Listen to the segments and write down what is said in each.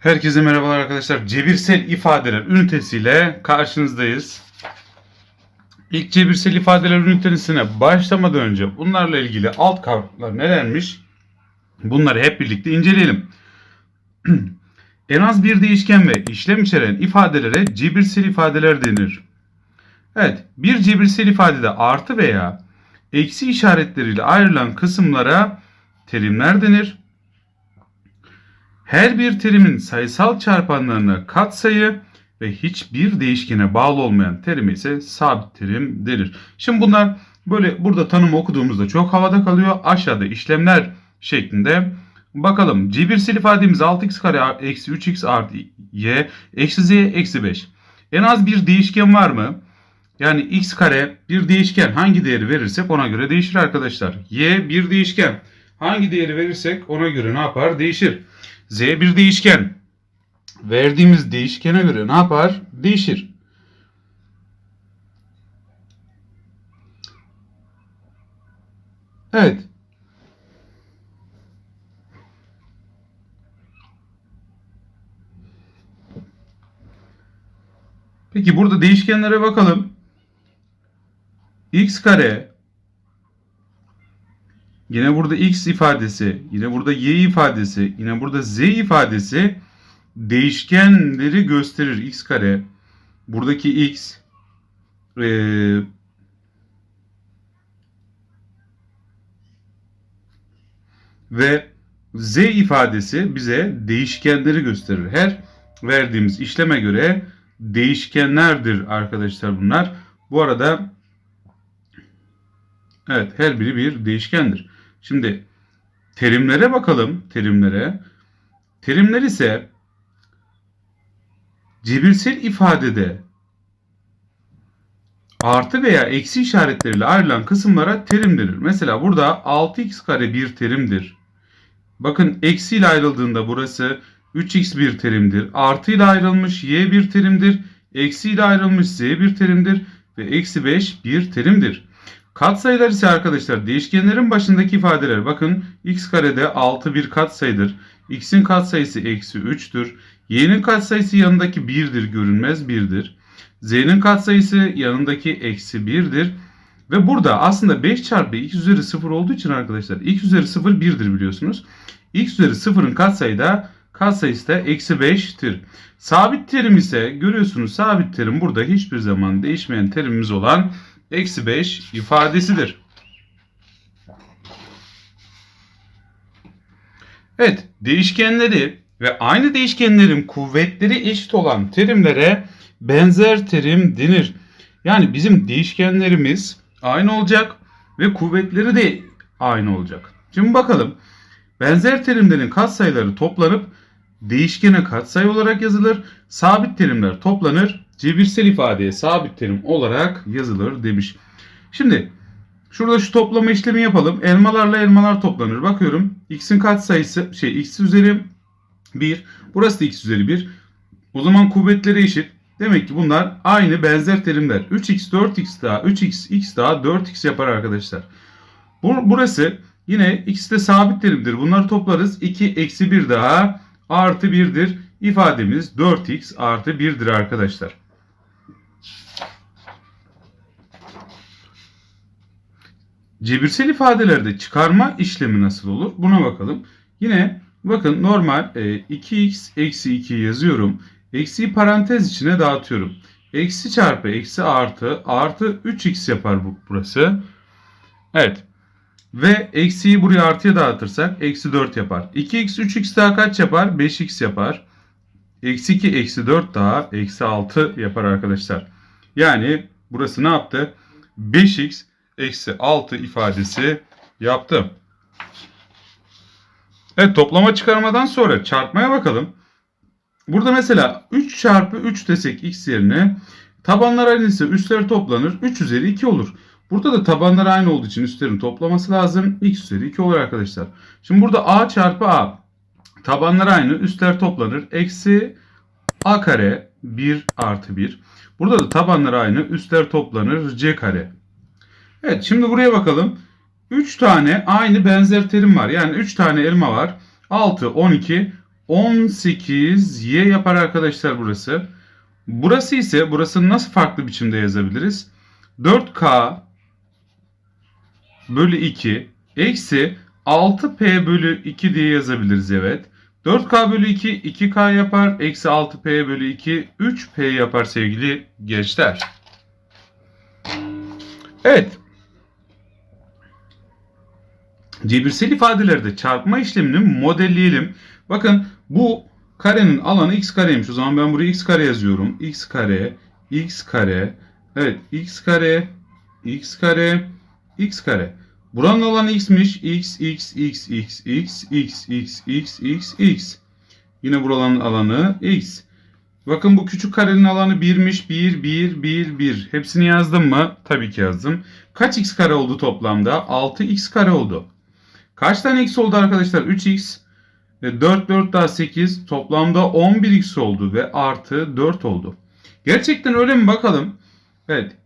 Herkese merhabalar arkadaşlar. Cebirsel ifadeler ünitesiyle karşınızdayız. İlk cebirsel ifadeler ünitesine başlamadan önce bunlarla ilgili alt kavramlar nelermiş? Bunları hep birlikte inceleyelim. en az bir değişken ve işlem içeren ifadelere cebirsel ifadeler denir. Evet, bir cebirsel ifadede artı veya eksi işaretleriyle ayrılan kısımlara terimler denir. Her bir terimin sayısal çarpanlarına katsayı ve hiçbir değişkene bağlı olmayan terime ise sabit terim denir. Şimdi bunlar böyle burada tanım okuduğumuzda çok havada kalıyor. Aşağıda işlemler şeklinde bakalım. Cebirsel ifademiz 6x kare eksi 3x artı y eksi z eksi 5. En az bir değişken var mı? Yani x kare bir değişken hangi değeri verirsek ona göre değişir arkadaşlar. Y bir değişken hangi değeri verirsek ona göre ne yapar? Değişir. Z bir değişken. Verdiğimiz değişkene göre ne yapar? Değişir. Evet. Peki burada değişkenlere bakalım. x kare Yine burada x ifadesi, yine burada y ifadesi, yine burada z ifadesi değişkenleri gösterir. x kare, buradaki x, ee, ve z ifadesi bize değişkenleri gösterir. Her verdiğimiz işleme göre değişkenlerdir arkadaşlar bunlar. Bu arada evet her biri bir değişkendir. Şimdi terimlere bakalım. Terimlere. Terimler ise cebirsel ifadede artı veya eksi işaretleriyle ayrılan kısımlara terim denir. Mesela burada 6x kare bir terimdir. Bakın eksi ile ayrıldığında burası 3x bir terimdir. Artı ile ayrılmış y bir terimdir. Eksi ile ayrılmış z bir terimdir. Ve eksi 5 bir terimdir. Katsayılar ise arkadaşlar değişkenlerin başındaki ifadeler. Bakın x karede 6 bir katsayıdır. x'in katsayısı eksi 3'tür. y'nin katsayısı yanındaki 1'dir görünmez 1'dir. z'nin katsayısı yanındaki eksi 1'dir. Ve burada aslında 5 çarpı x üzeri 0 olduğu için arkadaşlar x üzeri 0 1'dir biliyorsunuz. x üzeri 0'ın katsayı da katsayısı da eksi 5'tir. Sabit terim ise görüyorsunuz sabit terim burada hiçbir zaman değişmeyen terimimiz olan eksi 5 ifadesidir. Evet değişkenleri ve aynı değişkenlerin kuvvetleri eşit olan terimlere benzer terim denir. Yani bizim değişkenlerimiz aynı olacak ve kuvvetleri de aynı olacak. Şimdi bakalım. Benzer terimlerin katsayıları toplanıp değişkene katsayı olarak yazılır. Sabit terimler toplanır. Cebirsel ifadeye sabit terim olarak yazılır demiş. Şimdi şurada şu toplama işlemi yapalım. Elmalarla elmalar toplanır. Bakıyorum. X'in katsayısı şey x üzeri 1. Burası da x üzeri 1. O zaman kuvvetleri eşit. Demek ki bunlar aynı benzer terimler. 3x 4x daha 3x x daha 4x yapar arkadaşlar. Burası yine x de sabit terimdir. Bunları toplarız. 2 eksi 1 daha artı 1'dir. İfademiz 4x artı 1'dir arkadaşlar. Cebirsel ifadelerde çıkarma işlemi nasıl olur? Buna bakalım. Yine bakın normal 2x eksi 2 yazıyorum. Eksiyi parantez içine dağıtıyorum. Eksi çarpı eksi artı artı 3x yapar bu burası. Evet. Ve eksiyi buraya artıya dağıtırsak eksi 4 yapar. 2x 3x daha kaç yapar? 5x yapar. Eksi 2 eksi 4 daha eksi 6 yapar arkadaşlar. Yani burası ne yaptı? 5x eksi 6 ifadesi yaptı. Evet toplama çıkarmadan sonra çarpmaya bakalım. Burada mesela 3 çarpı 3 desek x yerine tabanlar aynı ise üstler toplanır. 3 üzeri 2 olur. Burada da tabanlar aynı olduğu için üstlerin toplaması lazım. x üzeri 2 olur arkadaşlar. Şimdi burada a çarpı a. Tabanlar aynı üstler toplanır. Eksi a kare 1 artı 1. Burada da tabanlar aynı üstler toplanır. c kare. Evet şimdi buraya bakalım. 3 tane aynı benzer terim var. Yani 3 tane elma var. 6, 12, 18y yapar arkadaşlar burası. Burası ise burasını nasıl farklı biçimde yazabiliriz? 4k bölü 2 eksi 6p bölü 2 diye yazabiliriz evet. 4k bölü 2 2k yapar. Eksi 6p bölü 2 3p yapar sevgili gençler. Evet. Cebirsel ifadelerde çarpma işlemini modelleyelim. Bakın bu karenin alanı x kareymiş. O zaman ben buraya x kare yazıyorum. x kare, x kare, evet x kare, x kare, x kare. Buranın alanı x'miş. x, x, x, x, x, x, x, x, x, x. Yine buranın alanı x. Bakın bu küçük karenin alanı 1'miş. 1, 1, 1, 1. Hepsini yazdım mı? Tabii ki yazdım. Kaç x kare oldu toplamda? 6x kare oldu. Kaç tane x oldu arkadaşlar? 3x. 4, 4 daha 8. Toplamda 11x oldu ve artı 4 oldu. Gerçekten öyle mi bakalım? Evet.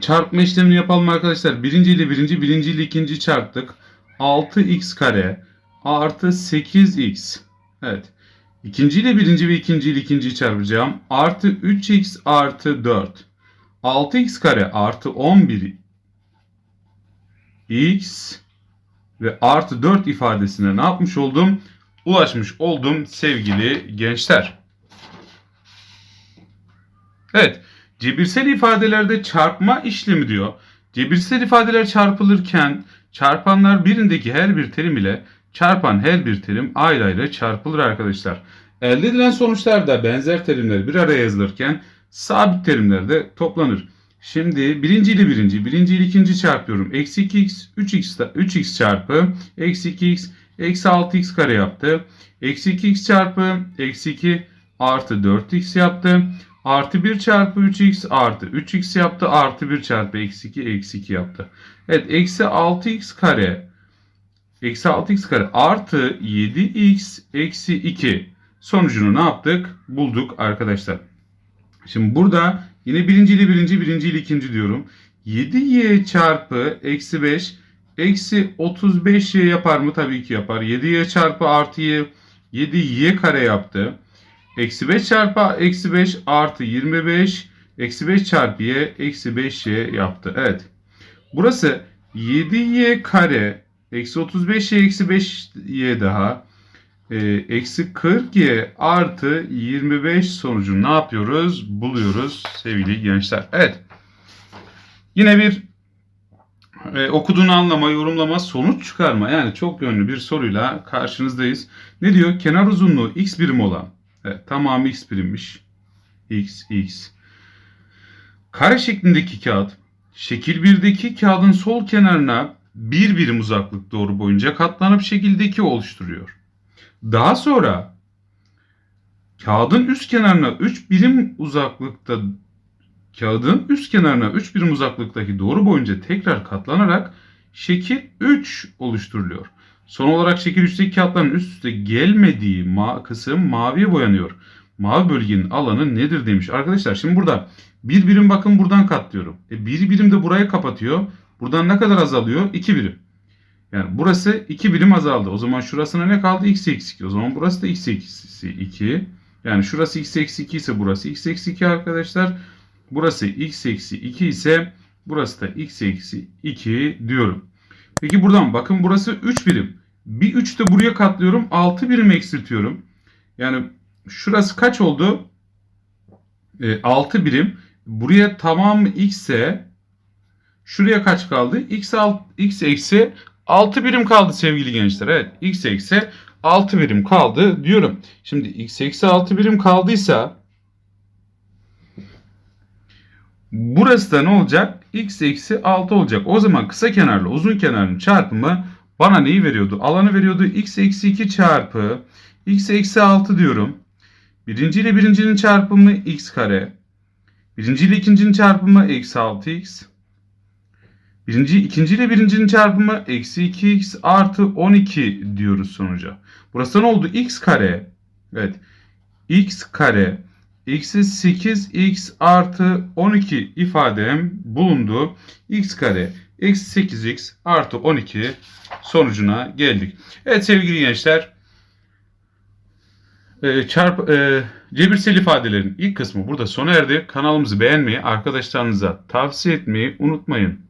Çarpma işlemini yapalım arkadaşlar. Birinci ile birinci, birinci ile ikinci çarptık. 6x kare artı 8x. Evet. İkinci ile birinci ve ikinci ile ikinciyi çarpacağım. Artı 3x artı 4. 6x kare artı 11 x ve artı 4 ifadesine ne yapmış oldum? Ulaşmış oldum sevgili gençler. Evet. Cebirsel ifadelerde çarpma işlemi diyor. Cebirsel ifadeler çarpılırken çarpanlar birindeki her bir terim ile çarpan her bir terim ayrı ayrı çarpılır arkadaşlar. Elde edilen sonuçlarda benzer terimler bir araya yazılırken sabit terimler de toplanır. Şimdi birinci ile birinci, birinci ile ikinci çarpıyorum. Eksi 2x, 3x, 3x çarpı eksi 2x, eksi 6x kare yaptı. Eksi 2x çarpı eksi 2 artı 4x yaptı. Artı 1 çarpı 3x artı 3x yaptı. Artı 1 çarpı eksi 2 eksi 2 yaptı. Evet eksi 6x kare eksi 6x kare artı 7x eksi 2 sonucunu ne yaptık? Bulduk arkadaşlar. Şimdi burada yine birinci ile birinci, birinci ile ikinci diyorum. 7y çarpı eksi 5 eksi 35y yapar mı? Tabii ki yapar. 7y çarpı artı y 7y kare yaptı. Eksi 5 çarpı eksi 5 artı 25 eksi 5 çarpı y eksi 5y yaptı. Evet. Burası 7y kare eksi 35y eksi 5y daha eksi 40y artı 25 sonucunu ne yapıyoruz? Buluyoruz sevgili gençler. Evet. Yine bir e, okuduğunu anlama, yorumlama, sonuç çıkarma yani çok yönlü bir soruyla karşınızdayız. Ne diyor? Kenar uzunluğu x birim olan Evet, tamamı x birimmiş. x, x. Kare şeklindeki kağıt, şekil 1'deki kağıdın sol kenarına bir birim uzaklık doğru boyunca katlanıp şekildeki oluşturuyor. Daha sonra kağıdın üst kenarına 3 birim uzaklıkta kağıdın üst kenarına 3 birim uzaklıktaki doğru boyunca tekrar katlanarak şekil 3 oluşturuluyor. Son olarak şekil 3'teki kağıtların üst üste gelmediği ma kısım maviye boyanıyor. Mavi bölgenin alanı nedir demiş. Arkadaşlar şimdi burada bir birim bakın buradan katlıyorum. E bir birim de burayı kapatıyor. Buradan ne kadar azalıyor? 2 birim. Yani burası 2 birim azaldı. O zaman şurasına ne kaldı? x eksi 2. O zaman burası da x eksi 2. Yani şurası x eksi 2 ise burası x eksi 2 arkadaşlar. Burası x eksi 2 ise burası da x eksi 2 diyorum. Peki buradan bakın burası 3 birim. Bir 3 de buraya katlıyorum. 6 birim eksiltiyorum. Yani şurası kaç oldu? E, 6 birim. Buraya tamam x ise şuraya kaç kaldı? x, alt, x eksi 6 birim kaldı sevgili gençler. Evet x eksi 6 birim kaldı diyorum. Şimdi x eksi 6 birim kaldıysa burası da ne olacak? x eksi 6 olacak. O zaman kısa kenarla uzun kenarın çarpımı bana neyi veriyordu? Alanı veriyordu. x eksi 2 çarpı x eksi 6 diyorum. Birinci ile birincinin çarpımı x kare. Birinci ile ikincinin çarpımı eksi 6x. Birinci, ikinci ile birincinin çarpımı eksi 2x artı 12 diyoruz sonuca. Burası ne oldu? x kare. Evet. x kare eksi 8x artı 12 ifadem bulundu. x kare eksi 8x artı 12 sonucuna geldik. Evet sevgili gençler e, çarp e, cebirsel ifadelerin ilk kısmı burada sona erdi. Kanalımızı beğenmeyi, arkadaşlarınıza tavsiye etmeyi unutmayın.